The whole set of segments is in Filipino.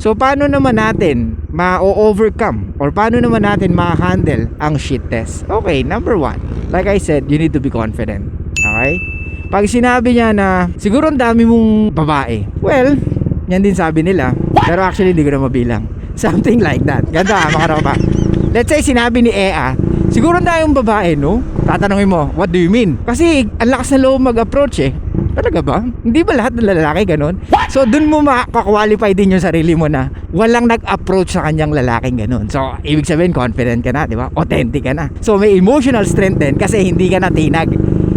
So paano naman natin ma-overcome or paano naman natin ma-handle ang shit test? Okay, number one, like I said, you need to be confident. Okay? Pag sinabi niya na siguro ang dami mong babae, well, yan din sabi nila. Pero actually hindi ko na mabilang. Something like that. Ganda ha, mga ropa. Let's say sinabi ni Ea, siguro dami mong babae, no? Tatanungin mo, what do you mean? Kasi ang lakas na loob mag-approach eh. Talaga ba? Hindi ba lahat ng lalaki ganun? So dun mo makakwalify din yung sarili mo na walang nag-approach sa kanyang lalaking ganun. So ibig sabihin confident ka na, di ba? Authentic ka na. So may emotional strength din kasi hindi ka na tinag.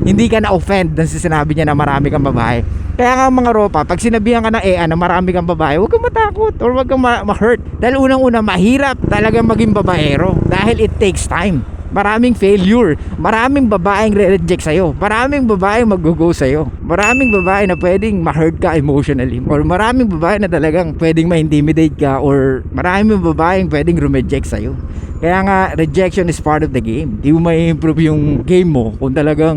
Hindi ka na offend dun sa sinabi niya na marami kang babae. Kaya nga mga ropa, pag sinabihan ka ng EA na marami kang babae, huwag kang matakot or huwag kang ma- ma-hurt. Dahil unang-una, mahirap talaga maging babaero dahil it takes time. Maraming failure. Maraming babaeng re-reject sa'yo. Maraming babaeng mag-go sa'yo. Maraming babae na pwedeng ma-hurt ka emotionally. Or maraming babae na talagang pwedeng ma-intimidate ka. Or maraming babaeng pwedeng rumeject sa'yo. Kaya nga, rejection is part of the game. Di mo may improve yung game mo kung talagang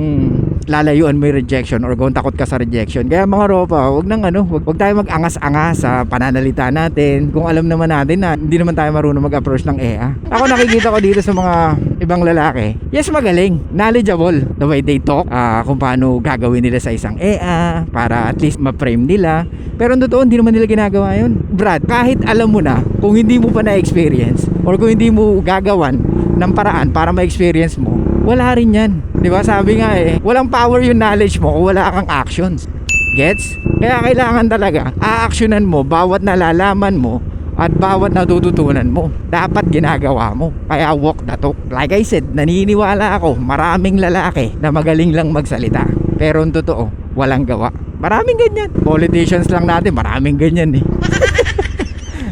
lalayuan mo yung rejection or kung takot ka sa rejection. Kaya mga ropa, wag nang ano, wag, wag tayo mag-angas-angas sa pananalita natin. Kung alam naman natin na hindi naman tayo marunong mag-approach ng EA. Ako nakikita ko dito sa mga ibang lalaki. Yes, magaling. Knowledgeable. The way they talk, ah, kung paano gagawin nila sa isang EA para at least ma-frame nila. Pero ang totoo, hindi naman nila ginagawa yun. Brad, kahit alam mo na, kung hindi mo pa na-experience or kung hindi mo gagawan ng paraan para ma-experience mo, wala rin yan. Di ba? Sabi nga eh, walang power yung knowledge mo kung wala kang actions. Gets? Kaya kailangan talaga, a-actionan mo bawat nalalaman mo at bawat natututunan mo. Dapat ginagawa mo. Kaya walk the talk. Like I said, naniniwala ako, maraming lalaki na magaling lang magsalita. Pero ang totoo, walang gawa. Maraming ganyan. Politicians lang natin, maraming ganyan eh.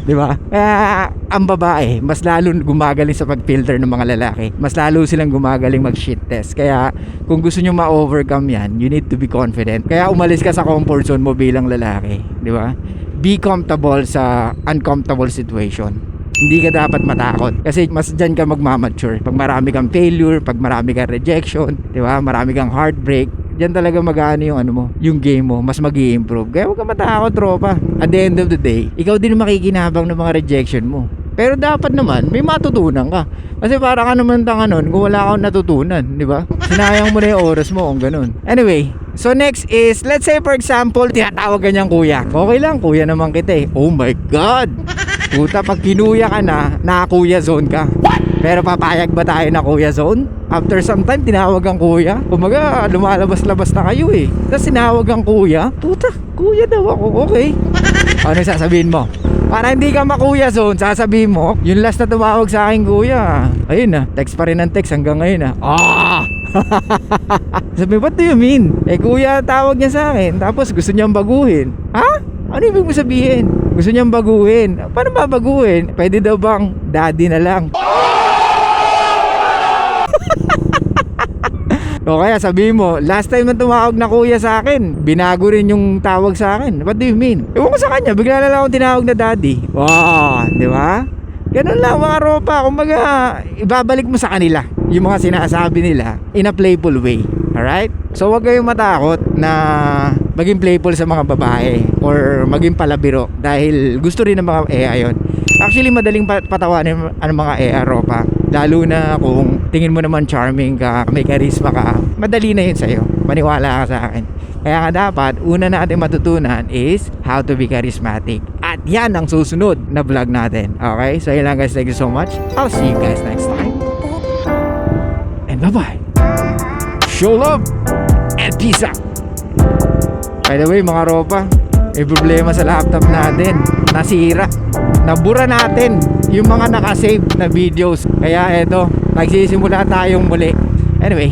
Di ba? Kaya ang babae, mas lalo gumagaling sa pag-filter ng mga lalaki. Mas lalo silang gumagaling mag-shit test. Kaya kung gusto nyo ma-overcome yan, you need to be confident. Kaya umalis ka sa comfort zone mo bilang lalaki. Di ba? Be comfortable sa uncomfortable situation. Hindi ka dapat matakot kasi mas dyan ka magmamature. Pag marami kang failure, pag marami kang rejection, di ba? Marami kang heartbreak, Diyan talaga mag-ano yung ano mo, yung game mo, mas mag improve Kaya huwag ka matakot, tropa. At the end of the day, ikaw din ang makikinabang ng mga rejection mo. Pero dapat naman, may matutunan ka. Kasi para ka naman tanga nun kung wala kang natutunan, di ba? Sinayang mo na yung oras mo kung ganun. Anyway, so next is, let's say for example, tinatawag ka kuya. Okay lang, kuya naman kita eh. Oh my God! Puta, pag kinuya ka na, naka-kuya zone ka. Pero papayag ba tayo na kuya zone? After some time, tinawag ang kuya. Kumaga, lumalabas-labas na kayo eh. Tapos tinawag ang kuya. Puta, kuya daw ako. Okay. Ano sasabihin mo? Para hindi ka makuya zone, sasabihin mo, yung last na tumawag sa akin kuya. Ayun na, text pa rin ng text hanggang ngayon na. Ah! Sabi, what do you mean? Eh kuya, tawag niya sa akin. Tapos gusto niyang baguhin. Ha? Ano ibig mo sabihin? Gusto niyang baguhin. Paano ba baguhin? Pwede daw bang daddy na lang? O kaya sabihin mo, last time na tumawag na kuya sa akin, binago rin yung tawag sa akin. What do you mean? Ewan ko sa kanya, bigla na lang akong tinawag na daddy. Wow, di ba? Ganun lang mga ropa. Kumbaga, ibabalik mo sa kanila yung mga sinasabi nila in a playful way. Alright? So wag kayong matakot na maging playful sa mga babae or maging palabiro dahil gusto rin ng mga EA yun. Actually, madaling pat- patawanin ang mga EA ropa. Lalo na kung tingin mo naman charming ka, may charisma ka, madali na yun sa'yo. Maniwala ka sa akin. Kaya nga dapat, una natin matutunan is how to be charismatic. At yan ang susunod na vlog natin. Okay? So yun lang guys. Thank you so much. I'll see you guys next time. And bye-bye. Show love and peace out. By the way, mga ropa, may problema sa laptop natin. Nasira. Nabura natin yung mga nakasave na videos. Kaya eto, nagsisimula tayong muli. Anyway,